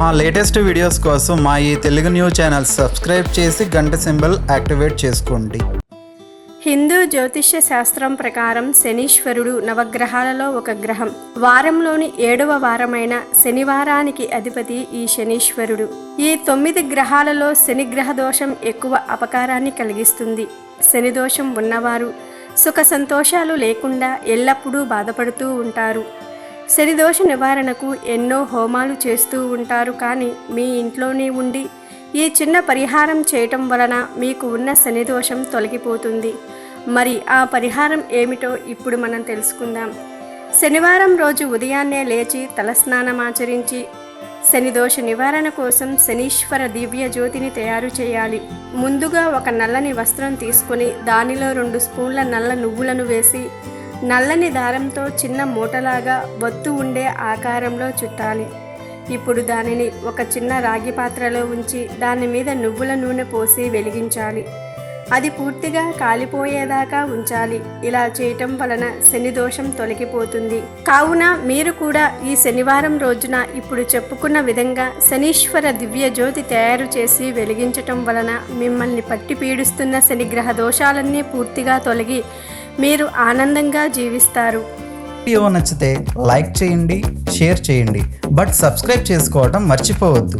మా latest videos కోసం మా ఈ తెలుగు న్యూస్ ఛానల్ సబ్స్క్రైబ్ చేసి గంట సింబల్ యాక్టివేట్ చేసుకోండి. హిందూ జ్యోతిష్య శాస్త్రం ప్రకారం శనీశ్వరుడు నవగ్రహాలలో ఒక గ్రహం. వారంలోని ఏడవ వారమైన శనివారానికి అధిపతి ఈ శనీశ్వరుడు. ఈ తొమ్మిది గ్రహాలలో శని గ్రహ దోషం ఎక్కువ అపకారాన్ని కలిగిస్తుంది. శని దోషం ఉన్నవారు సుఖ సంతోషాలు లేకుండా ఎల్లప్పుడూ బాధపడుతూ ఉంటారు. శనిదోష నివారణకు ఎన్నో హోమాలు చేస్తూ ఉంటారు కానీ మీ ఇంట్లోనే ఉండి ఈ చిన్న పరిహారం చేయటం వలన మీకు ఉన్న శనిదోషం తొలగిపోతుంది. మరి ఆ పరిహారం ఏమిటో ఇప్పుడు మనం తెలుసుకుందాం. శనివారం రోజు ఉదయాన్నే లేచి తలస్నానమాచరించి శనిదోష నివారణ కోసం శనీశ్వర దివ్య జ్యోతిని తయారు చేయాలి. ముందుగా ఒక నల్లని వస్త్రం తీసుకొని దానిలో రెండు స్పూన్ల నల్ల నువ్వులను వేసి నల్లని దారంతో చిన్న మూటలాగా వత్తు ఉండే ఆకారంలో చుట్టాలి. ఇప్పుడు దానిని ఒక చిన్న రాగి పాత్రలో ఉంచి దాని మీద నువ్వుల నూనె పోసి వెలిగించాలి. అది పూర్తిగా కాలిపోయేదాకా ఉంచాలి. ఇలా చేయటం వలన శని దోషం తొలగిపోతుంది. కావున మీరు కూడా ఈ శనివారం రోజున ఇప్పుడు చెప్పుకున్న విధంగా శనీశ్వర దివ్య జ్యోతి తయారు చేసి వెలిగించటం వలన మిమ్మల్ని పట్టి పీడిస్తున్న శనిగ్రహ దోషాలన్నీ పూర్తిగా తొలగి మీరు ఆనందంగా జీవిస్తారు. వీడియో నచ్చితే లైక్ చేయండి షేర్ చేయండి. బట్ సబ్స్క్రైబ్ చేసుకోవడం మర్చిపోవద్దు.